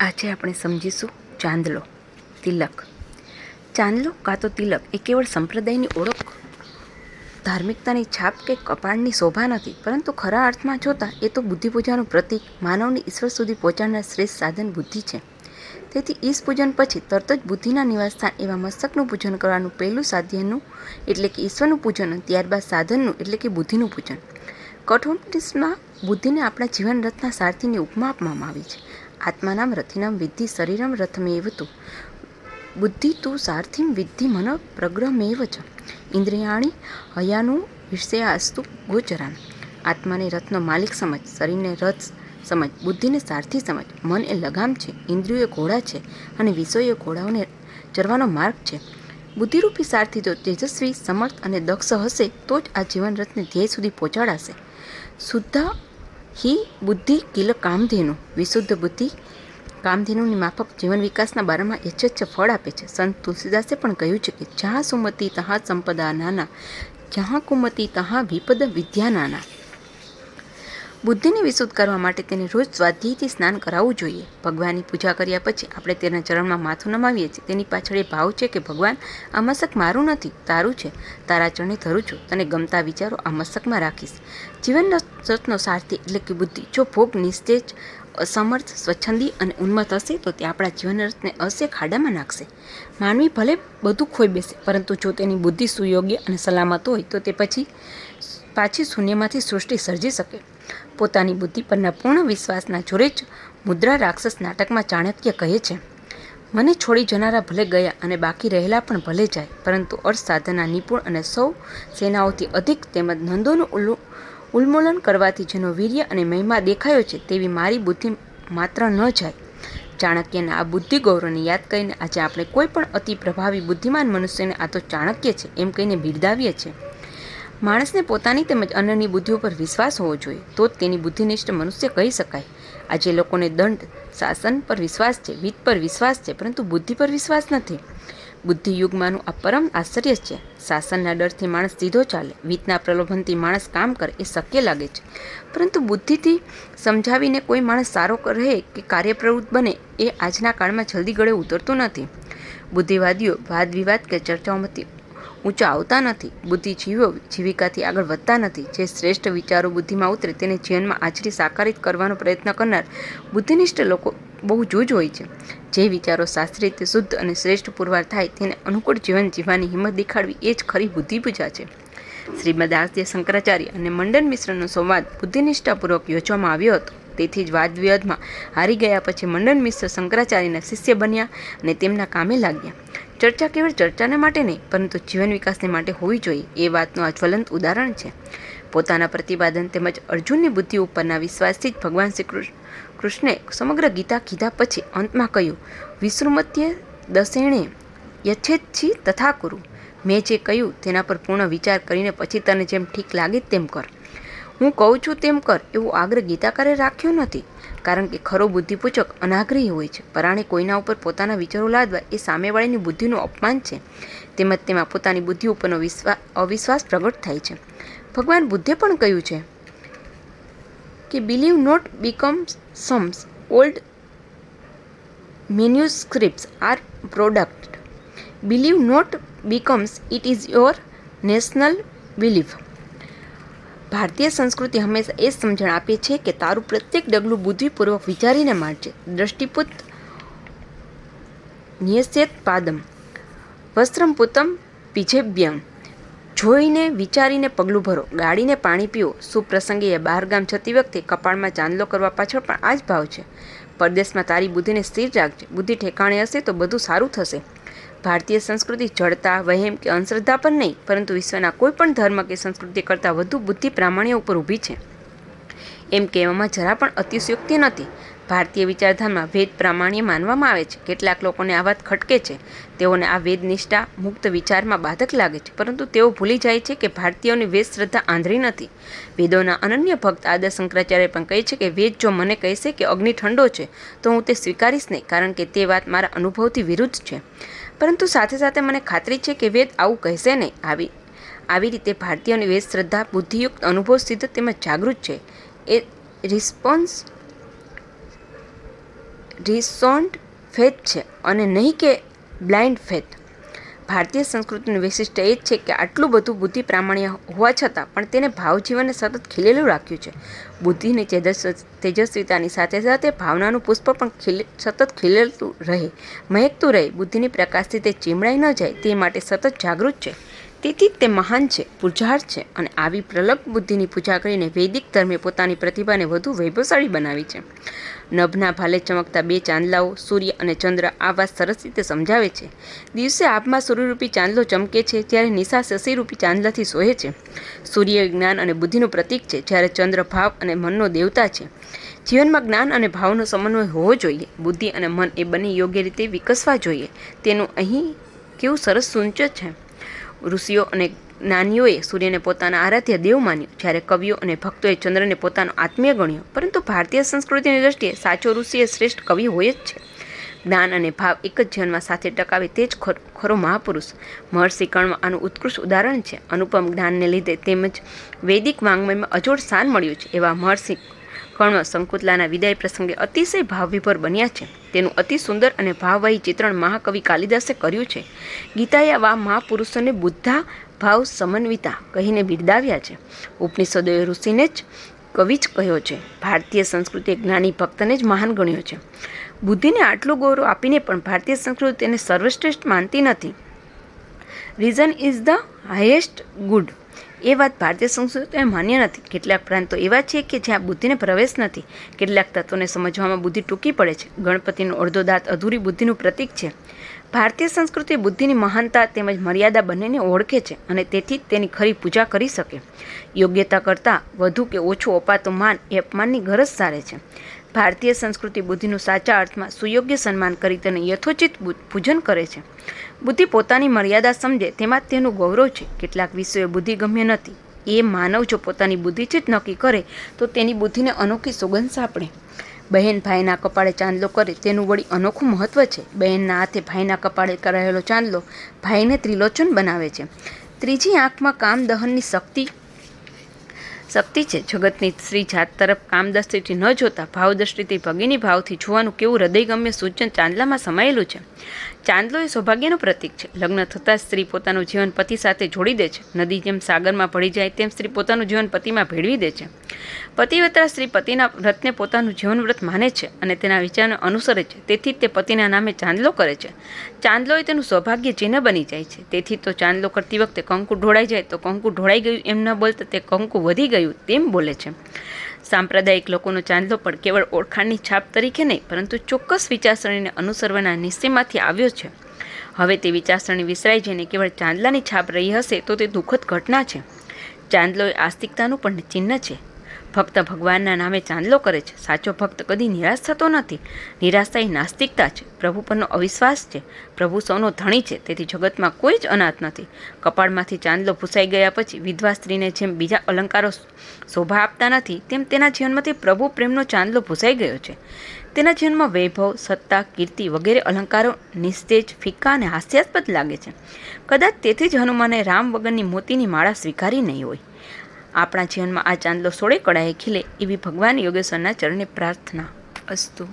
આજે આપણે સમજીશું ચાંદલો, તિલક. ચાંદલો કાં તો તિલક એ કેવળ સંપ્રદાયની ઓળખ? ધાર્મિકતાની છાપ કે કપાળની શોભા નથી, પરંતુ ખરા અર્થમાં જોતાં એ તો બુદ્ધિપૂજાનું પ્રતીક માનવની ઈશ્વર સુધી પહોંચાડનાર શ્રેષ્ઠ સાધન બુદ્ધિ છે. તેથી ઈશ પૂજન પછી તરત જ બુદ્ધિના નિવાસસ્થાન એવા મસ્તકનું પૂજન કરવાનું પહેલું સાધ્યનું, એટલે કે ઈશ્વરનું પૂજન ત્યારબાદ સાધનનું, એટલે કે બુદ્ધિનું પૂજન. કઠોપનિષમાં બુદ્ધિને આપણા જીવન રથના સારથીની ઉપમા આપવામાં આવી છે. આત્માનામ રથિનામ વિદ્ધિ શરીરમ રથમેવ તું બુદ્ધિ તું સારથિમ વિદ્ધિ મન પ્રગ્રહમેવ ચ. ઇન્દ્રિયાણી હયાનું વિષયાસ્તુ ગોચરાન આત્માને રથનો માલિક સમજ, શરીરને રથ સમજ, બુદ્ધિને સારથી સમજ. મન એ લગામ છે, ઇન્દ્રિયો ઘોડા છે અને વિષયો ઘોડાઓને ચરવાનો માર્ગ છે. બુદ્ધિરૂપી સારથી જો તેજસ્વી, સમર્થ અને દક્ષ હશે, તો જ આ જીવન રથને ધ્યેય સુધી પહોંચાડાશે. શુદ્ધ હિ બુદ્ધિ કિલ કામધેનુ. વિશુદ્ધ બુદ્ધિ કામધેનુની માફક જીવન વિકાસના બારામાં યચ્છ ફળ આપે છે. સંત તુલસીદાસે પણ કહ્યું છે કે જ્યાં સુમતિ તહાં સંપદા નાના જ્યાં કુમતિ તહાં વિપદ વિદ્યા નાના. બુદ્ધિને વિશુદ્ધ કરવા માટે તેને રોજ સ્વાધ્યાયથી સ્નાન કરાવવું જોઈએ. ભગવાનની પૂજા કર્યા પછી આપણે તેના ચરણમાં માથું નમાવીએ છીએ. તેની પાછળ એ ભાવ છે કે, ભગવાન, આ મસ્તક મારું નથી, તારું છે. તારા ચરણે ધરું છું. તને ગમતા વિચારો આ મસ્તકમાં રાખીશ. જીવન રથનો સારથી એટલે કે બુદ્ધિ, જો ભોગ, નિસ્તેજ, અસમર્થ, સ્વચ્છંદી અને ઉન્મત હશે, તો તે આપણા જીવન રથને અવશ્ય ખાડામાં નાખશે. માનવી ભલે બધું ખોઈ બેસે, પરંતુ જો તેની બુદ્ધિ સુયોગ્ય અને સલામત હોય, તો તે પછી પાછી શૂન્યમાંથી સૃષ્ટિ સર્જી શકે. પોતાની બુદ્ધિ પરના પૂર્ણ વિશ્વાસના જોરે જ મુદ્રા રાક્ષસ નાટકમાં ચાણક્ય કહે છે, મને છોડી જનારા ભલે ગયા અને બાકી રહેલા પણ ભલે જાય, પરંતુ અર્થ સાધના નિપુણ અને સૌ સેનાઓથી અધિક તેમજ નંદોનું ઉન્મૂલન કરવાથી જેનો વીર્ય અને મહિમા દેખાયો છે તેવી મારી બુદ્ધિ માત્ર ન જાય. ચાણક્યના આ બુદ્ધિ ગૌરવને યાદ કરીને આજે આપણે કોઈ પણ અતિ પ્રભાવી બુદ્ધિમાન મનુષ્યને આ તો ચાણક્ય છે એમ કહીને બિરદાવીએ છીએ. માણસને પોતાની તેમજ અન્યની બુદ્ધિ ઉપર વિશ્વાસ હોવો જોઈએ, તો જ તેની બુદ્ધિનિષ્ઠ મનુષ્ય કહી શકાય. આજે લોકોને દંડ, શાસન પર વિશ્વાસ છે વિત પર વિશ્વાસ છે, પરંતુ બુદ્ધિ પર વિશ્વાસ નથી. બુદ્ધિ યુગમાંનું આ પરમ આશ્ચર્ય છે. શાસનના ડરથી માણસ સીધો ચાલે વિતના પ્રલોભનથી માણસ કામ કરે એ શક્ય લાગે છે. પરંતુ બુદ્ધિથી સમજાવીને કોઈ માણસ સારો રહે કે કાર્યપ્રવૃત્ત બને એ આજના કાળમાં જલ્દી ગળે ઉતરતું નથી. બુદ્ધિવાદીઓ વાદ વિવાદ કે ચર્ચાઓમાંથી ઊંચા આવતા નથી, બુદ્ધિ જીવો જીવિકાથી આગળ વધતા નથી. જે શ્રેષ્ઠ વિચારો બુદ્ધિમાં ઉતરે, તેને જીવનમાં આચરી સાકારિત કરવાનો પ્રયત્ન કરનાર બુદ્ધિનિષ્ઠ લોકો બહુ જૂજ હોય છે. જે વિચારો શાસ્ત્રી રીતે શુદ્ધ અને શ્રેષ્ઠ પુરવાર થાય, તેને અનુકૂળ જીવન જીવવાની હિંમત દેખાડવી એ જ ખરી બુદ્ધિપૂજા છે. શ્રીમદ આસ્ય શંકરાચાર્ય અને મંડન મિશ્રનો સંવાદ બુદ્ધિનિષ્ઠાપૂર્વક યોજવામાં આવ્યો હતો. તેથી જ વાદ વિવાદમાં હારી ગયા પછી મંડન મિશ્ર શંકરાચાર્યના શિષ્ય બન્યા અને તેમના કામે લાગ્યા. ચર્ચા કેવળ ચર્ચાને માટે નહીં, પરંતુ જીવન વિકાસને માટે હોવી જોઈએ, એ વાતનું આ જ્વલંત ઉદાહરણ છે. પોતાના પ્રતિપાદન તેમજ અર્જુનની બુદ્ધિ ઉપરના વિશ્વાસથી જ ભગવાન શ્રી કૃષ્ણે સમગ્ર ગીતા કીધા પછી અંતમાં કહ્યું વિશ્રુમત્ય દસેણે યચ્છેચ્છી તથા કરું. મેં જે કહ્યું તેના પર પૂર્ણ વિચાર કરીને પછી તને જેમ ઠીક લાગે તેમ કર. હું કહું છું તેમ કર, એવો આગ્રહ ગીતાકારે રાખ્યો નથી. કારણ કે ખરો બુદ્ધિપૂચક અનાગ્રહી હોય છે. પરાણે કોઈના ઉપર પોતાના વિચારો લાદવા એ સામેવાળીની બુદ્ધિનું અપમાન છે. તેમજ તેમાં પોતાની બુદ્ધિ ઉપરનો વિશ્વાસ અવિશ્વાસ પ્રગટ થાય છે. ભગવાન બુદ્ધે પણ કહ્યું છે કે believe not becomes sums old manuscript are product believe not becomes it is your national belief ભારતીય સંસ્કૃતિ હંમેશા એ સમજણ આપે છે કે તારું પ્રત્યેક ડગલું બુદ્ધિપૂર્વક વિચારીને મારજે. દ્રષ્ટિપુત નિયસ્યત પાદમ. વસ્ત્રમ પુતમ પીજેભ્યમ જોઈને, વિચારીને પગલું ભરો. ગાડીને પાણી પીવો સુપ્રસંગે બહારગામ જતી વખતે કપાળમાં ચાંદલો કરવા પાછળ પણ આ જ ભાવ છે. પરદેશમાં તારી બુદ્ધિને સ્થિર રાખજે. બુદ્ધિ ઠેકાણે હશે તો બધું સારું થશે. ભારતીય સંસ્કૃતિ જડતા, વહેમ કે અંધશ્રદ્ધા પર નહીં, પરંતુ વિશ્વના કોઈ પણ ધર્મ કે સંસ્કૃતિ કરતાં વધુ બુદ્ધિ પ્રામાણ્ય ઉપર ઊભી છે. એમ કહેવામાં જરા પણ અતિશયોક્તિ નથી. ભારતીય વિચારધારામાં વેદ પ્રામાણ્ય માનવામાં આવે છે. કેટલાક લોકોને આ વાત ખટકે છે. તેઓને આ વેદ નિષ્ઠા, મુક્ત વિચારમાં બાધક લાગે છે. પરંતુ તેઓ ભૂલી જાય છે કે ભારતીયોની વેદ શ્રદ્ધા આંધળી નથી. વેદોના અનન્ય ભક્ત આદર શંકરાચાર્ય પણ કહે છે કે, વેદ જો મને કહેશે કે અગ્નિ ઠંડો છે, તો હું તે સ્વીકારીશ નહીં, કારણ કે તે વાત મારા અનુભવથી વિરુદ્ધ છે. પરંતુ સાથે સાથે મને ખાતરી છે કે વેદ આવું કહેશે નહીં. આવી આવી રીતે ભારતીયોની વેદ શ્રદ્ધા, બુદ્ધિયુક્ત અનુભવ સિદ્ધ તેમજ જાગૃત છે. એ રિસ્પોન્સ, રિસોન્ટ ફેથ છે. અને નહીં કે બ્લાઇન્ડ ફેથ. ભારતીય સંસ્કૃતિનું વૈશિષ્ટ એ જ છે કે આટલું બધું બુદ્ધિ પ્રામાણ્ય હોવા છતાં પણ તેને ભાવજીવનને સતત ખીલેલું રાખ્યું છે. બુદ્ધિની તેજસ્વીતાની સાથે સાથે ભાવનાનું પુષ્પ પણ ખીલે, સતત ખીલેલું રહે, મહેકતું રહે. બુદ્ધિની પ્રકાશથી તે ચીમડાઈ ન જાય, તે માટે સતત જાગૃત છે. તેથી જ તે મહાન છે, પૂજાર છે અને આવી પ્રલગ બુદ્ધિની પૂજા કરીને વૈદિક ધર્મે પોતાની પ્રતિભાને વધુ વૈભવશાળી બનાવી છે. નભના ભાલે ચમકતા બે ચાંદલાઓ, સૂર્ય અને ચંદ્ર આ વાત સરસ રીતે સમજાવે છે. દિવસે આભમાં સૂર્યરૂપી ચાંદલો ચમકે છે, જ્યારે નિશા શશીરૂપી ચાંદલાથી સોહે છે. સૂર્ય જ્ઞાન અને બુદ્ધિનું પ્રતીક છે, જ્યારે ચંદ્ર ભાવ અને મનનો દેવતા છે. જીવનમાં જ્ઞાન અને ભાવનો સમન્વય હોવો જોઈએ. બુદ્ધિ અને મન એ બંને યોગ્ય રીતે વિકસવા જોઈએ. તેનું અહીં કેવું સરસ સૂંચ છે. ઋષિઓ અને જ્ઞાનીઓએ સૂર્યને પોતાના આરાધ્ય દેવ માન્યો. જ્યારે કવિઓ અને ભક્તોએ ચંદ્રને પોતાનો આત્મીય ગણ્યો. પરંતુ ભારતીય સંસ્કૃતિની દ્રષ્ટિએ સાચો ઋષિ એ શ્રેષ્ઠ કવિ હોય જ છે. જ્ઞાન અને ભાવ એક જ જીવનમાં સાથે ટકાવે તે જ ખરો મહાપુરુષ. મહર્ષિ કર્ણ આનું ઉત્કૃષ્ટ ઉદાહરણ છે. અનુપમ જ્ઞાનને લીધે તેમજ વૈદિક વાંગ્મયમાં અજોડ સ્થાન મળ્યું છે. એવા મહર્ષિ કર્ણ સંકુતલાના વિદાય પ્રસંગે અતિશય ભાવવિભોર બન્યા છે. તેનું અતિ સુંદર અને ભાવવાહી ચિત્રણ મહાકવિ કાલિદાસે કર્યું છે. ગીતાએ આવા મહાપુરુષોને બુદ્ધા ભાવ સમન્વિતા કહીને બિરદાવ્યા છે. ઉપનિષદોએ ઋષિને જ કવિ જ કહ્યો છે. ભારતીય સંસ્કૃતિએ જ્ઞાની ભક્તને જ મહાન ગણ્યો છે. બુદ્ધિને આટલું ગૌરવ આપીને પણ ભારતીય સંસ્કૃતિ તેને સર્વશ્રેષ્ઠ માનતી નથી. Reason is the highest good. એ વાત ભારતીય સંસ્કૃતિમાં માન્ય નથી. કેટલાક પ્રાંતો એવા છે કે જ્યાં બુદ્ધિને પ્રવેશ નથી. કેટલાક તત્વોને સમજવામાં બુદ્ધિ ટૂંકી પડે છે. ગણપતિનો અડધો દાંત અધૂરી બુદ્ધિનું પ્રતીક છે. ભારતીય સંસ્કૃતિ બુદ્ધિની મહાનતા તેમજ મર્યાદા બંનેને ઓળખે છે અને તેથી તેની ખરી પૂજા કરી શકે. યોગ્યતા કરતાં વધુ કે ઓછું અપાતું માન એ અપમાનની ગરજ સારે છે. ભારતીય સંસ્કૃતિ બુદ્ધિનું સાચા અર્થમાં સુયોગ્ય સન્માન કરી તેને યથોચિત પૂજન કરે છે. બુદ્ધિ પોતાની મર્યાદા સમજે તેમાં તેનું ગૌરવ છે. કેટલાક વિષયો બુદ્ધિ ગમ્ય નથી. એ માનવ જો પોતાની બુદ્ધિથી જ નક્કી કરે, તો તેની બુદ્ધિને અનોખી સુગંધ સાંપડે. બહેન ભાઈના કપાળે ચાંદલો કરે, તેનું વળી અનોખું મહત્ત્વ છે. બહેનના હાથે ભાઈના કપાળે કરાયેલો ચાંદલો ભાઈને ત્રિલોચન બનાવે છે. ત્રીજી આંખમાં કામ દહનની શક્તિ શક્તિ છે. જગતની સ્ત્રી જાત તરફ કામ ન જોતા ભાવદ્રષ્ટિથી ભગીની ભાવથી જોવાનું કેવું હૃદયગમ્ય સૂચન ચાંદલામાં સમાયેલું છે. ચાંદલો એ સૌભાગ્યનું પ્રતીક છે. લગ્ન થતાં સ્ત્રી પોતાનું જીવન પતિ સાથે જોડી દે છે. નદી જેમ સાગરમાં ભળી જાય તેમ સ્ત્રી પોતાનું જીવન પતિમાં ભેળવી દે છે. પતિવ્રતા સ્ત્રી પતિના વ્રતને પોતાનું જીવન વ્રત માને છે અને તેના વિચારને અનુસરે છે. તેથી તે પતિના નામે ચાંદલો કરે છે. ચાંદલો એ તેનું સૌભાગ્ય ચિહ્ન બની જાય છે. તેથી તો ચાંદલો કરતી વખતે કંકુ ઢોળાઈ જાય તો કંકુ ઢોળાઈ ગયું એમ ન બોલતા તે કંકુ વધી ગયું તેમ બોલે છે. સાંપ્રદાયિક લોકોનો ચાંદલો પણ કેવળ ઓળખાણની છાપ તરીકે નહીં, પરંતુ ચોક્કસ વિચારસરણીને અનુસરવાના નિશ્ચયમાંથી આવ્યો છે. હવે તે વિચારસરણી વિસરાઈ જઈને કેવળ ચાંદલાની છાપ રહી હશે તો તે દુઃખદ ઘટના છે. ચાંદલો એ આસ્તિકતાનું પણ ચિહ્ન છે. ભક્ત ભગવાનના નામે ચાંદલો કરે છે. સાચો ભક્ત કદી નિરાશ થતો નથી. નિરાશતા એ નાસ્તિકતા છે. પ્રભુ પરનો અવિશ્વાસ છે. પ્રભુ સૌનો ધણી છે. તેથી જગતમાં કોઈ જ અનાથ નથી. કપાળમાંથી ચાંદલો ભૂસાઈ ગયા પછી વિધવા સ્ત્રીને જેમ બીજા અલંકારો શોભા આપતા નથી, તેમ તેના જીવનમાંથી પ્રભુ પ્રેમનો ચાંદલો ભૂસાઈ ગયો છે. તેના જીવનમાં વૈભવ, સત્તા, કીર્તિ વગેરે અલંકારો નિસ્તેજ, ફિક્કા અને હાસ્યાસ્પદ લાગે છે. કદાચ તેથી જ હનુમાને રામ વગરની મોતીની માળા સ્વીકારી નહીં હોય. આપણા જીવનમાં આ ચાંદલો સોળે કળાએ ખીલે એવી ભગવાન યોગેશ્વરના ચરણે પ્રાર્થના અસ્તુ.